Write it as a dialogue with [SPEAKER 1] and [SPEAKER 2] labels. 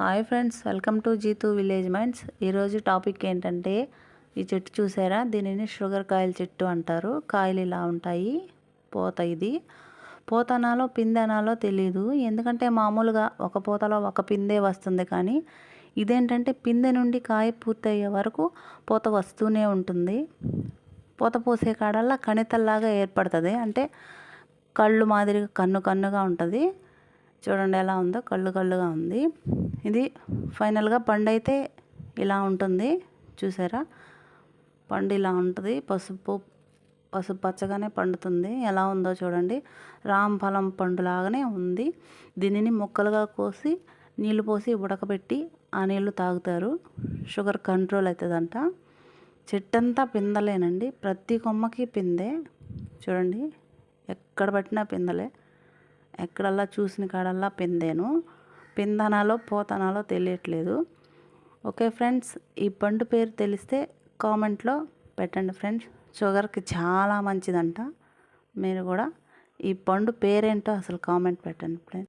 [SPEAKER 1] Hi friends welcome to Jeetu village minds. ఈరోజు topic ఏంటంటే ఈ చెట్టు చూసారా? దీనిని షుగర్ కాయల చెట్టు అంటారు. కాయలు ఇలా ఉంటాయి. పోత ఇది. పూతనాలో పిందెనాలో తెలీదు. ఎందుకంటే మామూలుగా ఒక పూతలో ఒక పిందే వస్తుంది కానీ ఇదేంటంటే పిందె నుండి కాయ పూర్తయ్యే వరకు పూత వస్తూనే ఉంటుంది. పూత పోసే కాడల్లా కణితల్లాగా ఏర్పడుతుంది. అంటే కళ్ళు మాదిరిగా కన్ను కన్నుగా ఉంటుంది. చూడండి ఎలా ఉందో కళ్ళు కళ్ళుగా ఉంది. ఇది ఫైనల్గా పండు అయితే ఇలా ఉంటుంది. చూసారా? పండు ఇలా ఉంటుంది. పసుపు పసుపు పచ్చగానే పండుతుంది. ఎలా ఉందో చూడండి. రాంఫలం పండు లాగానే ఉంది. దీనిని ముక్కలుగా కోసి నీళ్ళు పోసి ఉడకబెట్టి ఆ నీళ్ళు తాగుతారు. షుగర్ కంట్రోల్ అవుతుందంట. చెట్టంతా పిందలేనండి. ప్రతి కొమ్మకి పిందే. చూడండి. ఎక్కడ పట్టినా పిందలే. ఎక్కడల్లా చూసిన కాడల్లా పిందేను. పిందనాలో పోతనాలో తెలియట్లేదు. ఓకే ఫ్రెండ్స్ ఈ పండు పేరు తెలిస్తే కామెంట్లో పెట్టండి ఫ్రెండ్స్. షుగర్కి చాలా మంచిదంట. మీరు కూడా ఈ పండు పేరేంటో అసలు కామెంట్ పెట్టండి ఫ్రెండ్స్